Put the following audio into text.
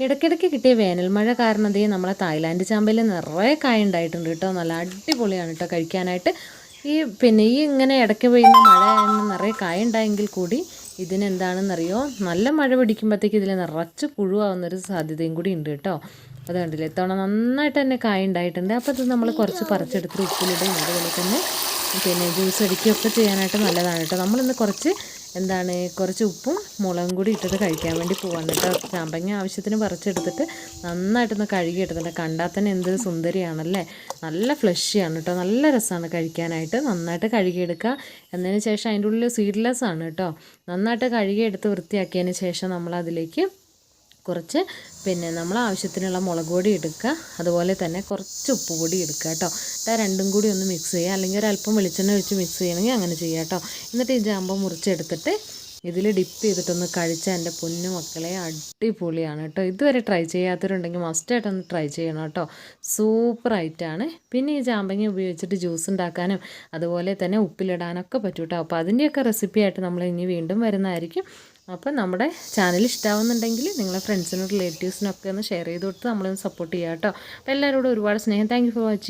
ഇടയ്ക്കിടയ്ക്ക് കിട്ടിയ വേനൽ മഴ കാരണം അതേ നമ്മളെ തായ്ലാൻഡ് ചാമ്പയിൽ നിറയെ കായ ഉണ്ടായിട്ടുണ്ട് കേട്ടോ. നല്ല അടിപൊളിയാണ് കേട്ടോ കഴിക്കാനായിട്ട്. ഈ പിന്നെ ഈ ഇങ്ങനെ ഇടയ്ക്ക് പെയ്യുന്ന മഴ നിറയെ കായ ഉണ്ടായെങ്കിൽ കൂടി ഇതിനെന്താണെന്നറിയോ? നല്ല മഴ പിടിക്കുമ്പോഴത്തേക്ക് ഇതിൽ നിറച്ച് പുഴുവാകുന്നൊരു സാധ്യതയും കൂടി ഉണ്ട് കേട്ടോ. അത് കണ്ടില്ലേ? ഇത്തവണ നന്നായിട്ട് തന്നെ കായ ഉണ്ടായിട്ടുണ്ട്. അപ്പോൾ അത് നമ്മൾ കുറച്ച് പറിച്ചെടുത്ത് ഉപ്പിലിടും. അതുപോലെ തന്നെ പിന്നെ ജ്യൂസ് അടിക്കുകയൊക്കെ ചെയ്യാനായിട്ട് നല്ലതാണ് കേട്ടോ. നമ്മളിന്ന് കുറച്ച് എന്താണ് കുറച്ച് ഉപ്പും മുളകും കൂടി ഇട്ടിട്ട് കഴിക്കാൻ വേണ്ടി പോവാണ് കേട്ടോ. ചാമ്പങ്ങ ആവശ്യത്തിന് പറിച്ചെടുത്തിട്ട് നന്നായിട്ടൊന്ന് കഴുകി എടുത്തിട്ട് കണ്ടാൽ തന്നെ എന്ത് സുന്ദരിയാണല്ലേ? നല്ല ഫ്ലഷിയാണ് കേട്ടോ. നല്ല രസമാണ് കഴിക്കാനായിട്ട്. നന്നായിട്ട് കഴുകിയെടുക്കുക. എന്നതിന് ശേഷം അതിന്റെ ഉള്ളിൽ സീഡ്ലെസ് ആണ് കേട്ടോ. നന്നായിട്ട് കഴുകിയെടുത്ത് വൃത്തിയാക്കിയതിന് ശേഷം നമ്മൾ അതിലേക്ക് കുറച്ച് പിന്നെ നമ്മൾ ആവശ്യത്തിനുള്ള മുളക് പൊടി എടുക്കുക അതുപോലെ തന്നെ കുറച്ച് ഉപ്പ് പൊടി എടുക്കുക കേട്ടോ. എന്നിട്ട് രണ്ടും കൂടി ഒന്ന് മിക്സ് ചെയ്യുക. അല്ലെങ്കിൽ ഒരു അല്പം വെളിച്ചെണ്ണ ഒഴിച്ച് മിക്സ് ചെയ്യണമെങ്കിൽ അങ്ങനെ ചെയ്യുക കേട്ടോ. എന്നിട്ട് ഈ ജാമ്പ മുറിച്ചെടുത്തിട്ട് ഇതിൽ ഡിപ്പ് ചെയ്തിട്ടൊന്ന് കഴിച്ച എന്റെ പൊന്നു മക്കളെ അടിപൊളിയാണ് കേട്ടോ. ഇതുവരെ ട്രൈ ചെയ്യാത്തവരുണ്ടെങ്കിൽ മസ്റ്റായിട്ടൊന്ന് ട്രൈ ചെയ്യണം കേട്ടോ. സൂപ്പർ ആയിട്ടാണ്. പിന്നെ ഈ ജാമ്പങ്ങ ഉപയോഗിച്ചിട്ട് ജ്യൂസ് ഉണ്ടാക്കാനും അതുപോലെ തന്നെ ഉപ്പിലിടാനൊക്കെ പറ്റും കേട്ടോ അപ്പോൾ അതിന്റെയൊക്കെ റെസിപ്പി ആയിട്ട് നമ്മൾ ഇനി വീണ്ടും വരുന്നതായിരിക്കും. അപ്പോൾ നമ്മുടെ ചാനൽ ഇഷ്ടമാവുന്നുണ്ടെങ്കിൽ നിങ്ങളുടെ ഫ്രണ്ട്സിനും റിലേറ്റീവ്സിനും ഒക്കെ ഒന്ന് ഷെയർ ചെയ്ത് കൊടുത്ത് നമ്മളൊന്ന് സപ്പോർട്ട് ചെയ്യാം കേട്ടോ അപ്പോൾ എല്ലാവരോടും ഒരുപാട് സ്നേഹം. Thank for watching